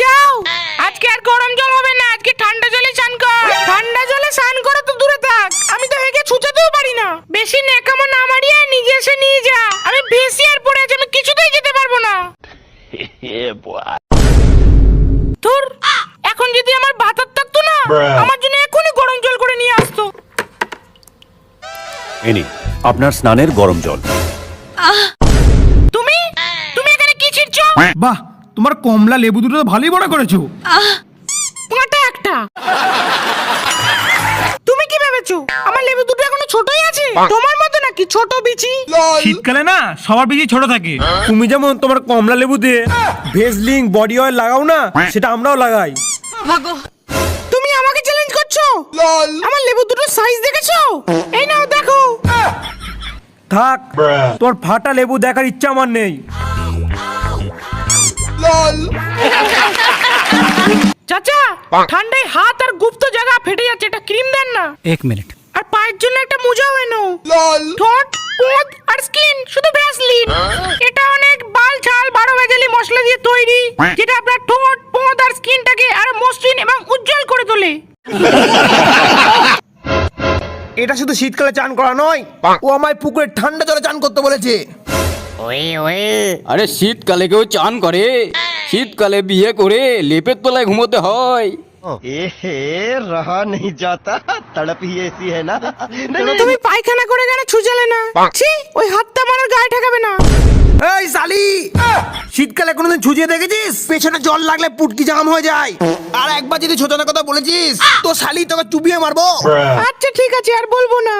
গরম যাও। আজকে আর গরম জল হবে না আজকে ঠান্ডা জলে স্নান কর। ঠান্ডা জলে স্নান করে তো দূরে থাক। আমি তো হেগে ছুচাতেও পারি না। বেশি নেকামো না মারিয়ে নিজে এসে নিয়ে যা। আমি বেশি আর পড়ে আছি আমি কিছুতেই যেতে পারব না। ধুর এখন যদি আমার ভাতার থাকতো না আমার জন্য এখনই গরম জল করে নিয়ে আসতো। এনি আপনার স্নানের গরম জল। তুমি? তুমি এখানে কি ছিড়ছো বাহ তোমার কমলা লেবু দুটো তো ভালোই বড় করেছ। পাটা একটা? তুমি কি ভেবেছো? আমার লেবু দুটো এখনও ছোটই আছে? তোমার মতো নাকি ছোট বিচি? শীতকালে না সবার বেশি ছোট থাকে। তুমি যেমন তোমার কমলা লেবু দিয়ে ভেজলিং বডি অয়েল লাগাও না সেটা আমরাও লাগাই। তুমি আমাকে চ্যালেঞ্জ করছ? আমার লেবু দুটো সাইজ দেখেছ? এই নাও দেখো। থাক তোর ফাটা লেবু দেখার ইচ্ছা আমার নেই। চাচা ঠান্ডায় হাত আর গুপ্ত জায়গা ফেটে যাচ্ছে এটা ক্রিম দেন না। এক মিনিট। আর পায়ের জন্য একটা মোজাও এনো ঠোঁট পোদ আর স্কিন শুধু ভ্যাসলিন এটা অনেক বাল ঝাল বারো ভেজালি মশলা দিয়ে তৈরি যেটা আপনার ঠোঁট পোদ আর স্কিনটাকে আরও মসৃণ এবং উজ্জ্বল করে তোলে। এটা শুধু শীতকালে চান করা নয় ও আমায় পুকুরে ঠান্ডা জলে চান করতে বলেছে। আরে শীতকালে কেউ চান করে। শীতকালে বিয়ে করে লেপের তলায় ঘুমোতে হয়। তুমি পায়খানা করে কেন না? ওই হাতটা ঠেকাবে না। এই শীতকালে কোনোদিন ছুজিয়ে দেখেছিস? পেছনে জল লাগলে পুটকি জাম হয়ে যায়। আর একবার যদি ছোটানোর কথা বলেছিস তো শালি তোকে চুপিয়ে মারবো। আচ্ছা ঠিক আছে আর বলব না।